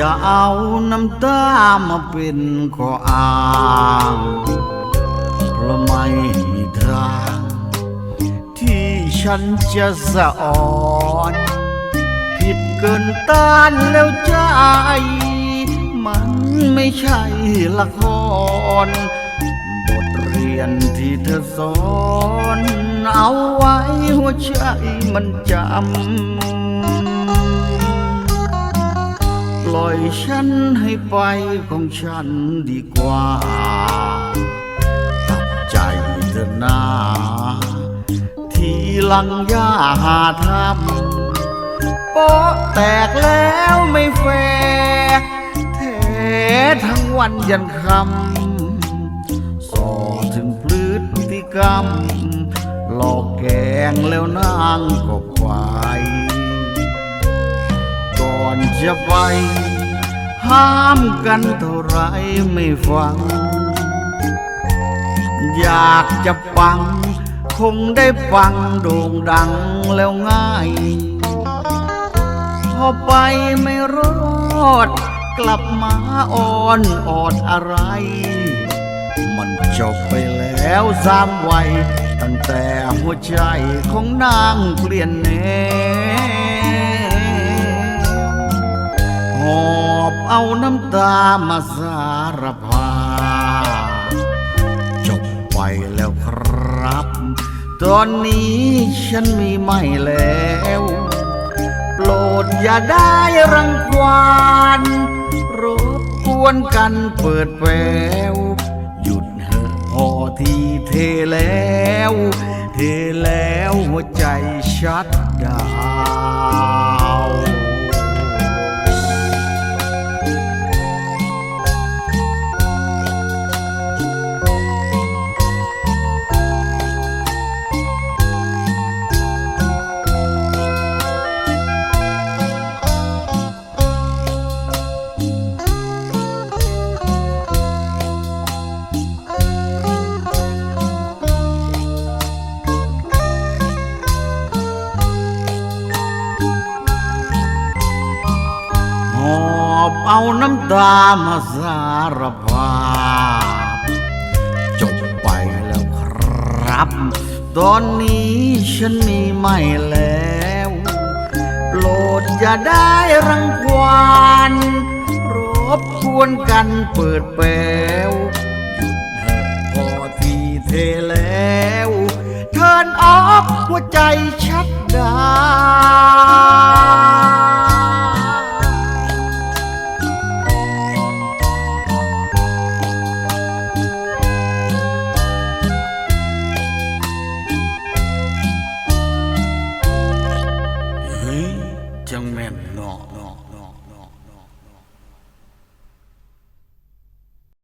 อย่าเอาน้ำตามาเป็นข้ออ้างเพราะไม่มีทาง ที่ฉันจะสะอ่อน ผิดเกินต้านแล้วใจ มันไม่ใช่ละคร บทเรียนที่เธอสอน เอาไว้หัวใจมันจำ ล่อยฉันให้ไปของฉันดีกว่าตัดใจเธอหน้า ทีหลังย่าหาทำโป๊ะแตกแล้วไม่แฟร์แท้ทั้งวันยันคำสอถึงพฤติกรรม หลอกแกงแล้วนางก็ไปก่ อนจะไป ห้ามกันเท่าไรไม่ฟัง อยากจะฟัง คงได้ฟังโด่งดังแล้วง่าย พอไปไม่รอด กลับมาอ่อนออดอะไร มันจบไปแล้วสามวัยตั้งแต่หัวใจของนางเปลี่ยนแนว เอาน้ำตามาสารภาพจบไปแล้วครับ ตอนนี้ฉันมีไม่แล้ว โปรดอย่าได้รังควานรบกวนกันเปิดแวว หยุดเหอะพอทีเทแล้ว เทแล้วหัวใจชัดดา อบเอาน้ำตามาสารภาพ จบไปแล้วครับ ตอนนี้ฉันมีไม่แล้ว โปรดอย่าได้รังควานรบกวนกันเปิดแปวหยุดเถอะพอทีเทแล้ว เทินออฟหัวใจ จังแม่นเนาะ